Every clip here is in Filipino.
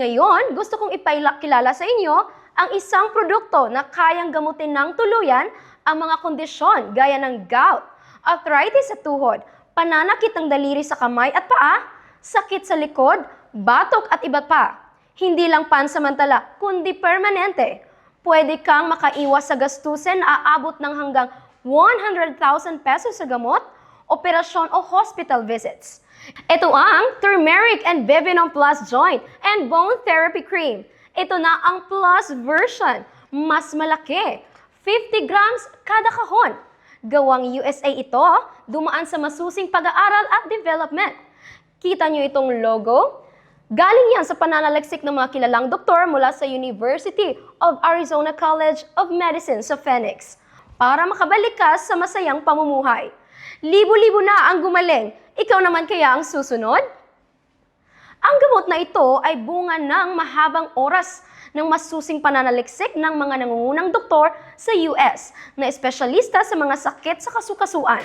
Ngayon, gusto kong ipakilala sa inyo ang isang produkto na kayang gamutin ng tuluyan ang mga kondisyon gaya ng gout, arthritis sa tuhod, pananakit ng daliri sa kamay at paa, sakit sa likod, batok at iba pa. Hindi lang pansamantala, kundi permanente. Pwede kang makaiwas sa gastusin na aabot ng hanggang 100,000 pesos sa gamot, operasyon o hospital visits. Ito ang Turmeric and Bevinom Plus Joint and Bone Therapy Cream. Ito na ang plus version. Mas malaki. 50 grams kada kahon. Gawang USA ito, dumaan sa masusing pag-aaral at development. Kita nyo itong logo? Galing yan sa pananaliksik ng mga kilalang doktor mula sa University of Arizona College of Medicine sa Phoenix para makabalik ka sa masayang pamumuhay. Libo-libo na ang gumaling. Ikaw naman kaya ang susunod? Ang gamot na ito ay bunga ng mahabang oras ng masusing pananaliksik ng mga nangungunang doktor sa US na espesyalista sa mga sakit sa kasukasuan.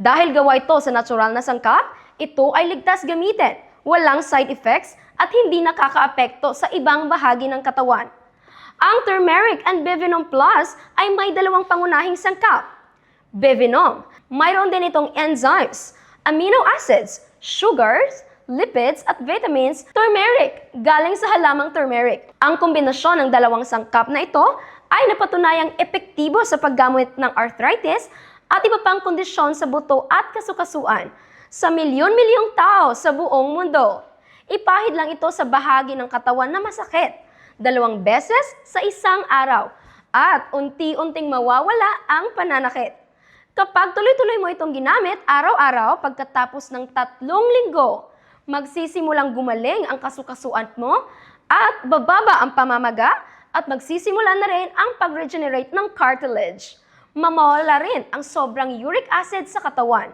Dahil gawa ito sa natural na sangkap, ito ay ligtas gamitin, walang side effects at hindi nakakaapekto sa ibang bahagi ng katawan. Ang Turmeric and Bevinom Plus ay may dalawang pangunahing sangkap. Bevinom, mayroon din itong enzymes, amino acids, sugars, lipids at vitamins, turmeric, galing sa halamang turmeric. Ang kombinasyon ng dalawang sangkap na ito ay napatunayang epektibo sa paggamit ng arthritis at iba pang kondisyon sa buto at kasukasuan sa milyon-milyong tao sa buong mundo. Ipahid lang ito sa bahagi ng katawan na masakit, dalawang beses sa isang araw, at unti-unting mawawala ang pananakit. Kapag tuloy-tuloy mo itong ginamit araw-araw pagkatapos ng tatlong linggo, magsisimulang gumaling ang kasukasuan mo at bababa ang pamamaga at magsisimula na rin ang pag-regenerate ng cartilage. Mamawala rin ang sobrang uric acid sa katawan.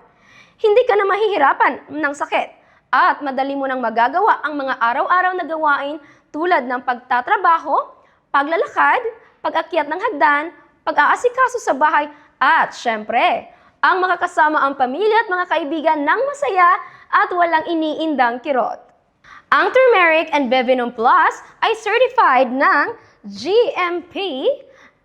Hindi ka na mahihirapan ng sakit at madali mo nang magagawa ang mga araw-araw na gawain tulad ng pagtatrabaho, paglalakad, pag-akyat ng hagdan, pag-aasikaso sa bahay at syempre, ang makakasama ang pamilya at mga kaibigan ng masaya at walang iniindang kirot. Ang Turmeric and Bevinom Plus ay certified ng GMP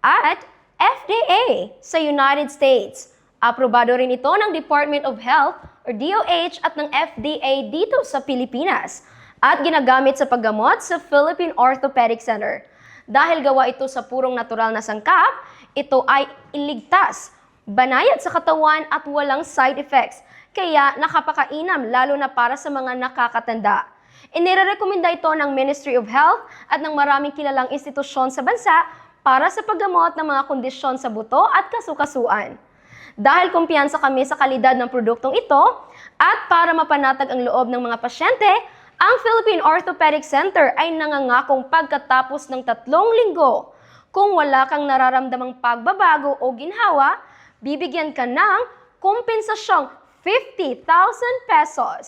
at FDA sa United States. Aprobado rin ito ng Department of Health or DOH at ng FDA dito sa Pilipinas at ginagamit sa paggamot sa Philippine Orthopedic Center. Dahil gawa ito sa purong natural na sangkap, ito ay iligtas, banayad sa katawan at walang side effects, kaya nakapakainam lalo na para sa mga nakakatanda. Inirekomenda ito ng Ministry of Health at ng maraming kilalang institusyon sa bansa para sa paggamot ng mga kondisyon sa buto at kasukasuan. Dahil kumpiyansa kami sa kalidad ng produktong ito at para mapanatag ang loob ng mga pasyente, ang Philippine Orthopedic Center ay nangangakong pagkatapos ng tatlong linggo. Kung wala kang nararamdamang pagbabago o ginhawa, bibigyan ka ng kompensasyong 50,000 pesos.